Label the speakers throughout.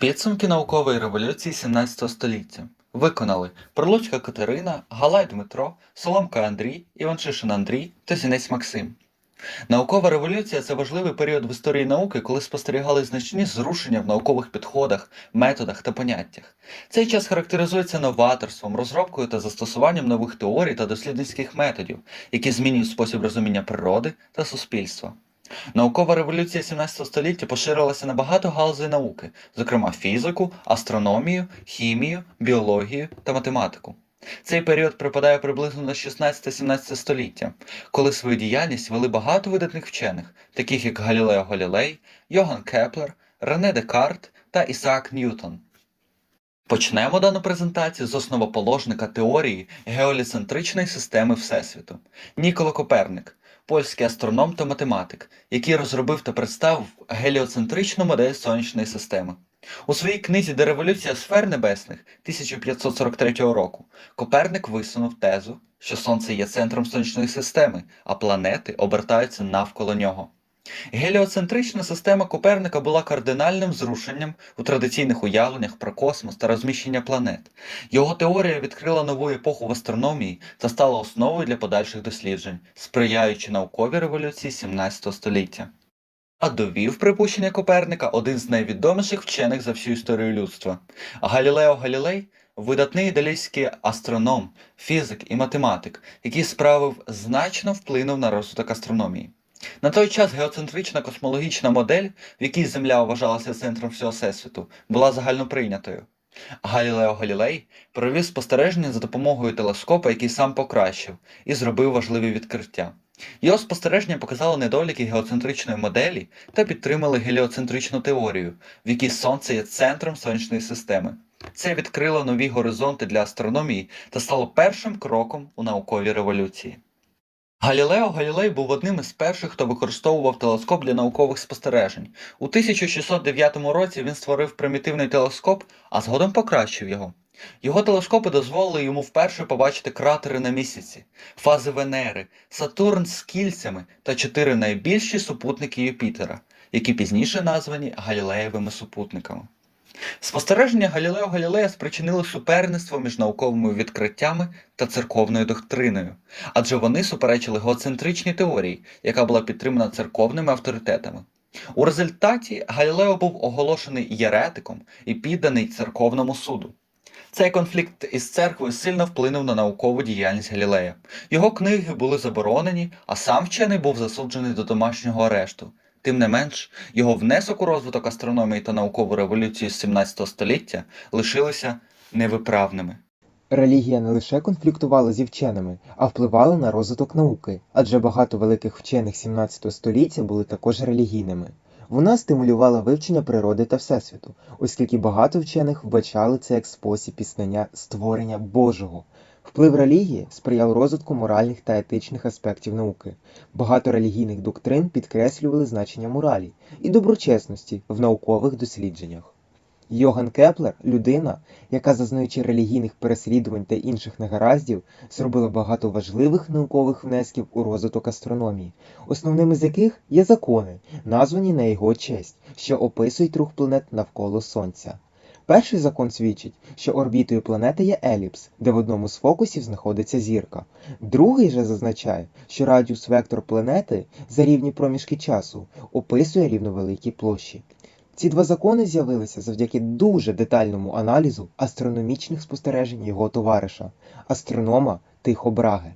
Speaker 1: Підсумки наукової революції 17 століття виконали Прилуцька Катерина, Галай Дмитро, Соломка Андрій, Іваншишин Андрій та Зінець Максим. Наукова революція це важливий період в історії науки, коли спостерігали значні зрушення в наукових підходах, методах та поняттях. Цей час характеризується новаторством, розробкою та застосуванням нових теорій та дослідницьких методів, які змінюють спосіб розуміння природи та суспільства. Наукова революція 17 століття поширилася на багато галузей науки, зокрема фізику, астрономію, хімію, біологію та математику. Цей період припадає приблизно на 16-17 століття, коли свою діяльність вели багато видатних вчених, таких як Галілео Галілей, Йоган Кеплер, Рене Декарт та Ісаак Ньютон. Почнемо дану презентацію з основоположника теорії геоліцентричної системи Всесвіту Ніколо Коперник, польський астроном та математик, який розробив та представив геліоцентричну модель сонячної системи. У своїй книзі Дереволюція сфер небесних 1543 року Коперник висунув тезу, що Сонце є центром сонячної системи, а планети обертаються навколо нього. Геліоцентрична система Коперника була кардинальним зрушенням у традиційних уявленнях про космос та розміщення планет. Його теорія відкрила нову епоху в астрономії та стала основою для подальших досліджень, сприяючи науковій революції 17 століття. А довів припущення Коперника один з найвідоміших вчених за всю історію людства. Галілео Галілей видатний італійський астроном, фізик і математик, який справив значно вплинув на розвиток астрономії. На той час геоцентрична космологічна модель, в якій Земля вважалася центром всього всесвіту, була загальноприйнятою. Галілео Галілей провів спостереження за допомогою телескопа, який сам покращив, і зробив важливі відкриття. Його спостереження показали недоліки геоцентричної моделі та підтримали геліоцентричну теорію, в якій Сонце є центром сонячної системи. Це відкрило нові горизонти для астрономії та стало першим кроком у науковій революції. Галілео Галілей був одним із перших, хто використовував телескоп для наукових спостережень. У 1609 році він створив примітивний телескоп, а згодом покращив його. Його телескопи дозволили йому вперше побачити кратери на місяці, фази Венери, Сатурн з кільцями та чотири найбільші супутники Юпітера, які пізніше названі Галілеєвими супутниками. Спостереження Галілео Галілея спричинили суперництво між науковими відкриттями та церковною доктриною, адже вони суперечили геоцентричній теорії, яка була підтримана церковними авторитетами. У результаті Галілео був оголошений єретиком і підданий церковному суду. Цей конфлікт із церквою сильно вплинув на наукову діяльність Галілея. Його книги були заборонені, а сам вчений був засуджений до домашнього арешту. Тим не менш, його внесок у розвиток астрономії та наукову революцію з 17 століття лишилися невиправними.
Speaker 2: Релігія не лише конфліктувала зі вченими, а впливала на розвиток науки, адже багато великих вчених 17 століття були також релігійними. Вона стимулювала вивчення природи та Всесвіту, оскільки багато вчених вбачали це як спосіб пізнання створення Божого. Вплив релігії сприяв розвитку моральних та етичних аспектів науки. Багато релігійних доктрин підкреслювали значення моралі і доброчесності в наукових дослідженнях. Йоган Кеплер людина, яка, зазнаючи релігійних переслідувань та інших негараздів, зробила багато важливих наукових внесків у розвиток астрономії, основними з яких є закони, названі на його честь, що описують рух планет навколо Сонця. Перший закон свідчить, що орбітою планети є еліпс, де в одному з фокусів знаходиться зірка. Другий же зазначає, що радіус вектор планети за рівні проміжки часу описує рівновеликі площі. Ці два закони з'явилися завдяки дуже детальному аналізу астрономічних спостережень його товариша, астронома Тихо Браге.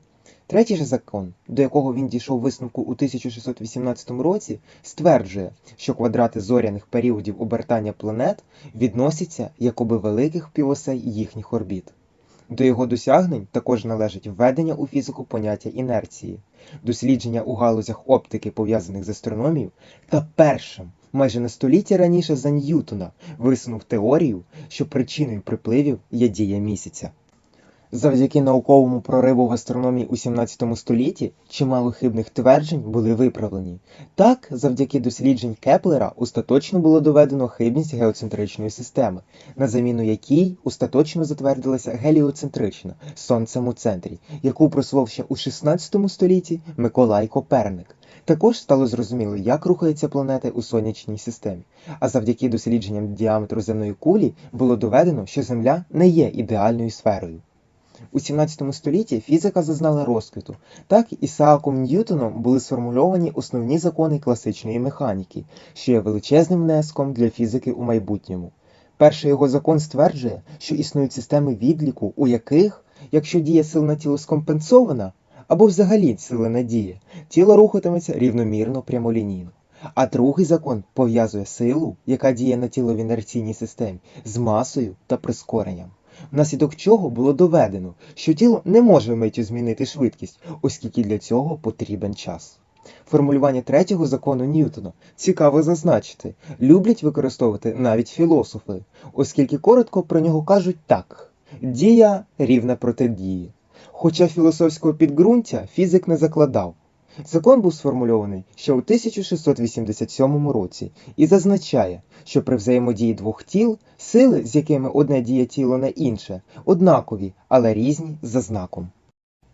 Speaker 2: Третій же закон, до якого він дійшов висновку у 1618 році, стверджує, що квадрати зоряних періодів обертання планет відносяться як оби великих півосей їхніх орбіт. До його досягнень також належить введення у фізику поняття інерції, дослідження у галузях оптики, пов'язаних з астрономією, та першим, майже на століття раніше за Ньютона, висунув теорію, що причиною припливів є дія місяця. Завдяки науковому прориву в астрономії у 17 столітті чимало хибних тверджень були виправлені. Так, завдяки досліджень Кеплера остаточно було доведено хибність геоцентричної системи, на заміну якій остаточно затвердилася геліоцентрична сонцем у центрі, яку просував ще у 16 столітті Миколай Коперник. Також стало зрозуміло, як рухаються планети у сонячній системі. А завдяки дослідженням діаметру земної кулі було доведено, що Земля не є ідеальною сферою. У 17 столітті фізика зазнала розквіту. Так Ісааком Ньютоном були сформульовані основні закони класичної механіки, що є величезним внеском для фізики у майбутньому. Перший його закон стверджує, що існують системи відліку, у яких, якщо дія сил на тіло скомпенсована, або взагалі сила не діє, тіло рухатиметься рівномірно прямолінійно. А другий закон пов'язує силу, яка діє на тіло в інерційній системі, з масою та прискоренням. Внаслідок чого було доведено, що тіло не може вмиттю змінити швидкість, оскільки для цього потрібен час. Формулювання третього закону Ньютона цікаво зазначити, люблять використовувати навіть філософи, оскільки коротко про нього кажуть так: дія рівна проти дії. Хоча філософського підґрунтя фізик не закладав. Закон був сформульований ще у 1687 році і зазначає, що при взаємодії двох тіл сили, з якими одне діє тіло на інше, однакові, але різні за знаком.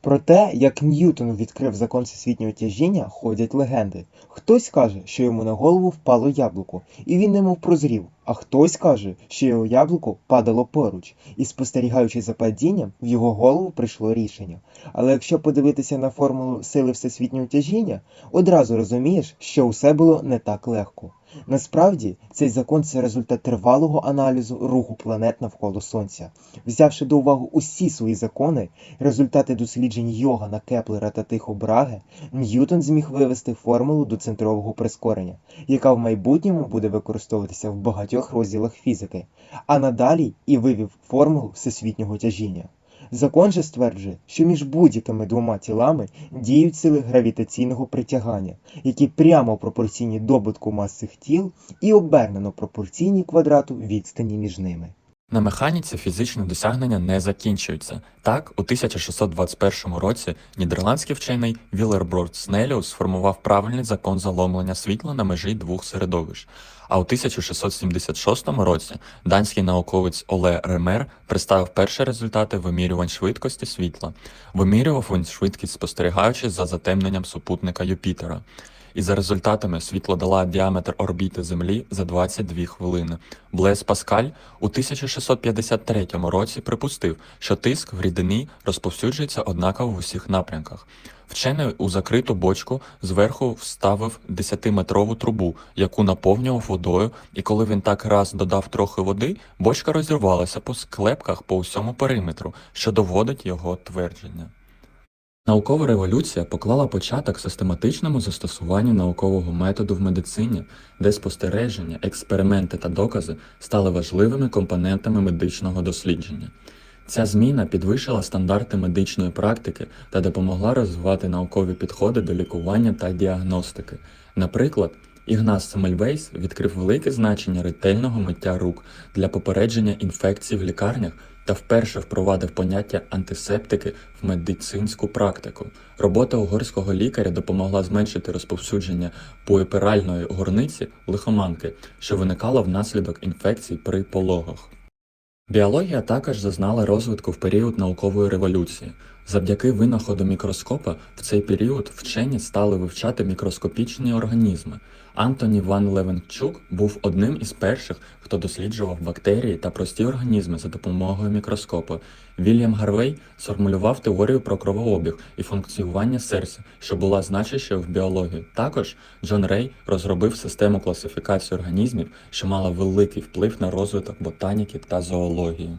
Speaker 2: Про те, як Ньютон відкрив закон всесвітнього тяжіння, ходять легенди. Хтось каже, що йому на голову впало яблуко, і він немов прозрів, а хтось каже, що його яблуко падало поруч, і спостерігаючи за падінням, в його голову прийшло рішення. Але якщо подивитися на формулу сили всесвітнього тяжіння, одразу розумієш, що усе було не так легко. Насправді, цей закон це результат тривалого аналізу руху планет навколо Сонця. Взявши до уваги усі свої закони, результати досліджень Йогана, Кеплера та Тихо Браге, Ньютон зміг вивести формулу до центрового прискорення, яка в майбутньому буде використовуватися в багатьох розділах фізики, а надалі і вивів формулу всесвітнього тяжіння. Закон же стверджує, що між будь-якими двома тілами діють сили гравітаційного притягання, які прямо пропорційні добутку мас цих тіл і обернено пропорційні квадрату відстані між ними.
Speaker 3: На механіці фізичні досягнення не закінчуються. Так, у 1621 році нідерландський вчений Вілерброд Снеліус сформував правильний закон заломлення світла на межі двох середовищ. А у 1676 році данський науковець Оле Ремер представив перші результати вимірювань швидкості світла. Вимірював він швидкість спостерігаючи за затемненням супутника Юпітера. І за результатами світло дала діаметр орбіти Землі за 22 хвилини. Блес Паскаль у 1653 році припустив, що тиск в рідині розповсюджується однаково в усіх напрямках. Вчений у закриту бочку зверху вставив 10-метрову трубу, яку наповнював водою, і коли він так раз додав трохи води, бочка розірвалася по склепках по усьому периметру, що доводить його твердження. Наукова революція поклала початок систематичному застосуванню наукового методу в медицині, де спостереження, експерименти та докази стали важливими компонентами медичного дослідження. Ця зміна підвищила стандарти медичної практики та допомогла розвивати наукові підходи до лікування та діагностики. Наприклад, Ігнас Семельвейс відкрив велике значення ретельного миття рук для попередження інфекцій в лікарнях та вперше впровадив поняття антисептики в медицинську практику. Робота угорського лікаря допомогла зменшити розповсюдження поепіральної горниці лихоманки, що виникала внаслідок інфекцій при пологах. Біологія також зазнала розвитку в період наукової революції. Завдяки винаходу мікроскопа в цей період вчені стали вивчати мікроскопічні організми. Антоні Ван Левенчук був одним із перших, хто досліджував бактерії та прості організми за допомогою мікроскопу. Вільям Гарвей сформулював теорію про кровообіг і функціонування серця, що була значущою в біології. Також Джон Рей розробив систему класифікації організмів, що мала великий вплив на розвиток ботаніки та зоології.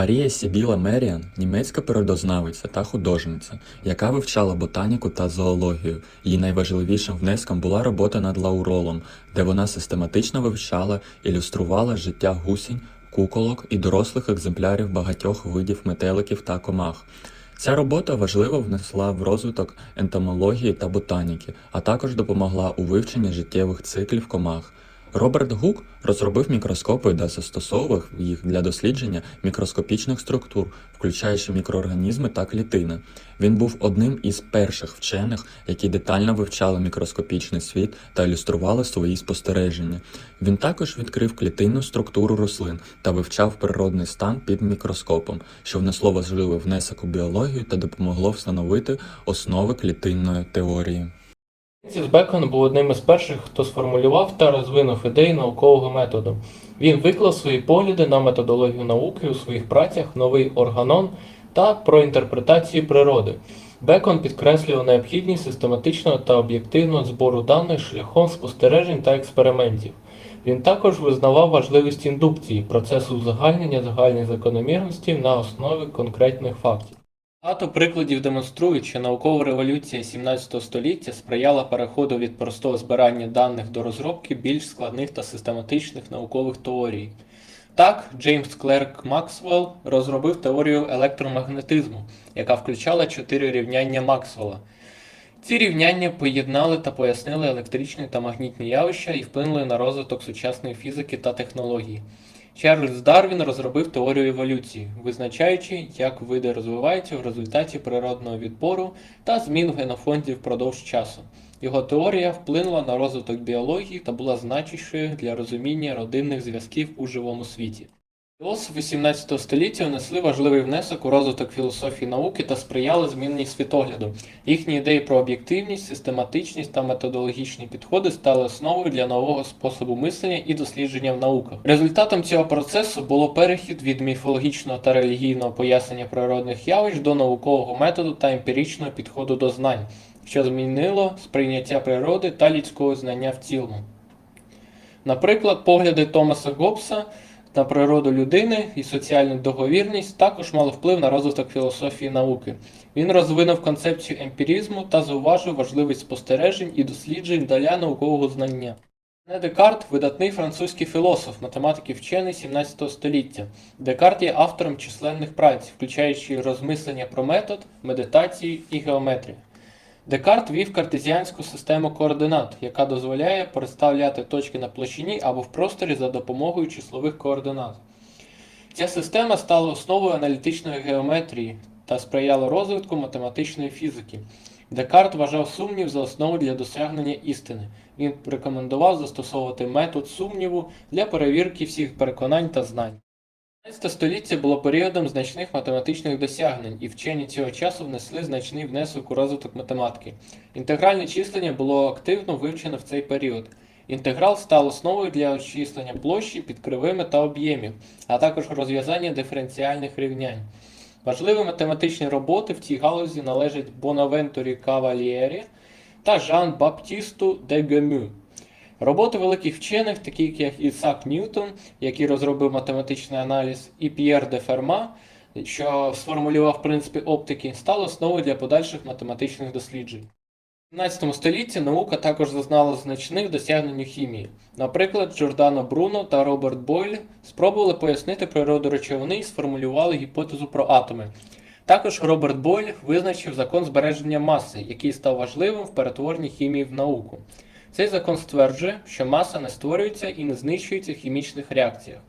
Speaker 3: Марія Сібіла Меріан – німецька природознавиця та художниця, яка вивчала ботаніку та зоологію. Її найважливішим внеском була робота над лауролом, де вона систематично вивчала, ілюструвала життя гусінь, куколок і дорослих екземплярів багатьох видів метеликів та комах. Ця робота важливо внесла в розвиток ентомології та ботаніки, а також допомогла у вивченні життєвих циклів комах. Роберт Гук розробив мікроскопи та застосовував їх для дослідження мікроскопічних структур, включаючи мікроорганізми та клітини. Він був одним із перших вчених, які детально вивчали мікроскопічний світ та ілюстрували свої спостереження. Він також відкрив клітинну структуру рослин та вивчав природний стан під мікроскопом, що внесло важливий внесок у біологію та допомогло встановити основи клітинної теорії.
Speaker 4: Френсіс Бекон був одним із перших, хто сформулював та розвинув ідеї наукового методу. Він виклав свої погляди на методологію науки у своїх працях Новий органон та про інтерпретацію природи. Бекон підкреслював необхідність систематичного та об'єктивного збору даних шляхом спостережень та експериментів. Він також визнавав важливість індукції, процесу узагальнення загальних закономірностей на основі конкретних фактів. Багато прикладів демонструють, що наукова революція 17 століття сприяла переходу від простого збирання даних до розробки більш складних та систематичних наукових теорій. Так, Джеймс Клерк Максвелл розробив теорію електромагнетизму, яка включала чотири рівняння Максвелла. Ці рівняння поєднали та пояснили електричні та магнітні явища і вплинули на розвиток сучасної фізики та технологій. Чарльз Дарвін розробив теорію еволюції, визначаючи, як види розвиваються в результаті природного відбору та змін в генофонді впродовж часу. Його теорія вплинула на розвиток біології та була значущою для розуміння родинних зв'язків у живому світі. Філософи 17 століття внесли важливий внесок у розвиток філософії науки та сприяли зміні світогляду. Їхні ідеї про об'єктивність, систематичність та методологічні підходи стали основою для нового способу мислення і дослідження в науках. Результатом цього процесу було перехід від міфологічного та релігійного пояснення природних явищ до наукового методу та емпіричного підходу до знань, що змінило сприйняття природи та людського знання в цілому. Наприклад, погляди Томаса Гоббса на природу людини і соціальну договірність також мали вплив на розвиток філософії науки. Він розвинув концепцію емпіризму та зауважив важливість спостережень і досліджень для наукового знання. Рене Декарт видатний французький філософ, математик і вчений 17 століття. Декарт є автором численних праць, включаючи розмислення про метод, медитацію і геометрію. Декарт вів картезіанську систему координат, яка дозволяє переставляти точки на площині або в просторі за допомогою числових координат. Ця система стала основою аналітичної геометрії та сприяла розвитку математичної фізики. Декарт вважав сумнів за основу для досягнення істини. Він рекомендував застосовувати метод сумніву для перевірки всіх переконань та знань. 15 століття було періодом значних математичних досягнень, і вчені цього часу внесли значний внесок у розвиток математики. Інтегральне числення було активно вивчено в цей період. Інтеграл став основою для обчислення площі під кривими та об'ємів, а також розв'язання диференціальних рівнянь. Важливі математичні роботи в цій галузі належать Бонавентурі Кавалієрі та Жан Баптісту де Гемю. Роботи великих вчених, таких як Ісак Ньютон, який розробив математичний аналіз, і П'єр де Ферма, що сформулював принципи оптики, стали основою для подальших математичних досліджень. У 17 столітті наука також зазнала значних досягнень у хімії. Наприклад, Джордано Бруно та Роберт Бойль спробували пояснити природу речовини і сформулювали гіпотезу про атоми. Також Роберт Бойль визначив закон збереження маси, який став важливим в перетворенні хімії в науку. Цей закон стверджує, що маса не створюється і не знищується в хімічних реакціях.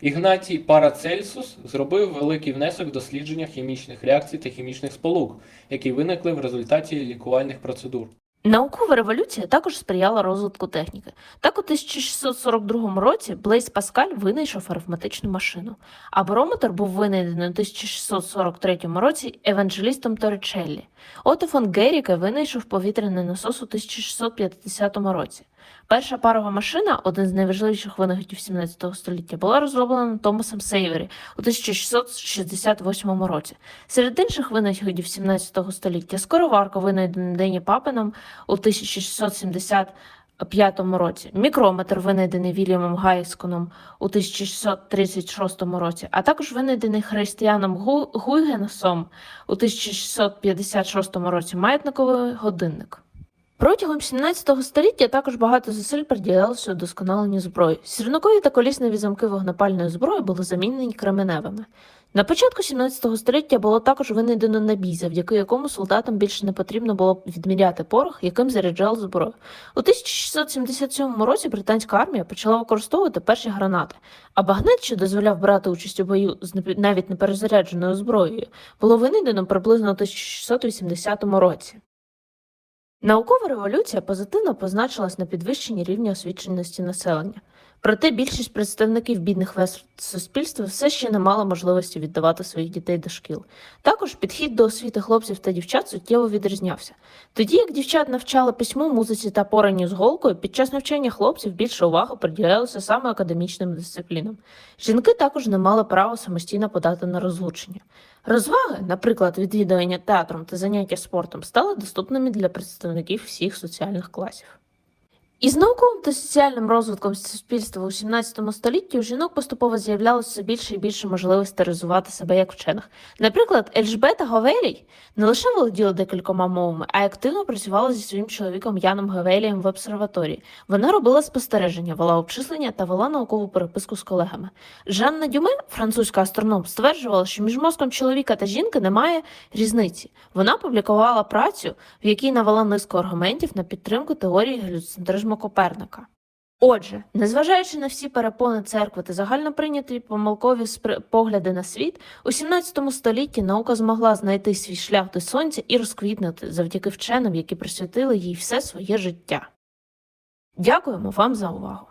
Speaker 4: Ігнатій Парацельсус зробив великий внесок в дослідження хімічних реакцій та хімічних сполук, які виникли в результаті лікувальних процедур.
Speaker 5: Наукова революція також сприяла розвитку техніки. Так, у 1642 році Блейс Паскаль винайшов арифметичну машину, а барометр був винайдений у 1643 році евангелістом Торричеллі. Отто фон Геріке винайшов повітряний насос у 1650 році. Перша парова машина, один з найважливіших винаходів 17 століття, була розроблена Томасом Сейвері у 1668 році. Серед інших винаходів 17 століття скороварка, винайдена Дені Папеном у 1675 році, мікрометр, винайдений Вільямом Гайсконом у 1636 році, а також винайдений Христіаном Гу- Гуйгенсом у 1656 році маятниковий годинник. Протягом 17 століття також багато зусиль приділялося удосконаленню зброї. Сірникові та колісні замки вогнепальної зброї були замінені кременевими. На початку 17 століття було також винайдено набій, завдяки якому солдатам більше не потрібно було відміряти порох, яким заряджали зброю. У 1677 році британська армія почала використовувати перші гранати, а багнет, що дозволяв брати участь у бою з навіть неперезарядженою зброєю, було винайдено приблизно у 1680 році. Наукова революція позитивно позначилась на підвищенні рівня освіченості населення. Проте більшість представників бідних верств суспільства все ще не мала можливості віддавати своїх дітей до шкіл. Також підхід до освіти хлопців та дівчат суттєво відрізнявся. Тоді як дівчат навчали письму, музиці та поранню з голкою, під час навчання хлопців більше уваги приділялося саме академічним дисциплінам. Жінки також не мали права самостійно подати на розлучення. Розваги, наприклад, відвідування театром та заняття спортом, стали доступними для представників всіх соціальних класів. Із науковим та соціальним розвитком суспільства у 17 столітті у жінок поступово з'являлося більше і більше можливостей реалізувати себе як вчених. Наприклад, Ельжбета Говелій не лише володіла декількома мовами, а й активно працювала зі своїм чоловіком Яном Говелієм в обсерваторії. Вона робила спостереження, вела обчислення та вела наукову переписку з колегами. Жанна Дюме, французька астроном, стверджувала, що між мозком чоловіка та жінки немає різниці. Вона публікувала працю, в якій навела низку аргументів на підтримку теорії геліоцентризму Коперника. Отже, незважаючи на всі перепони церкви та загальноприйняті помилкові погляди на світ, у 17 столітті наука змогла знайти свій шлях до сонця і розквітнути завдяки вченим, які присвятили їй все своє життя. Дякуємо вам за увагу!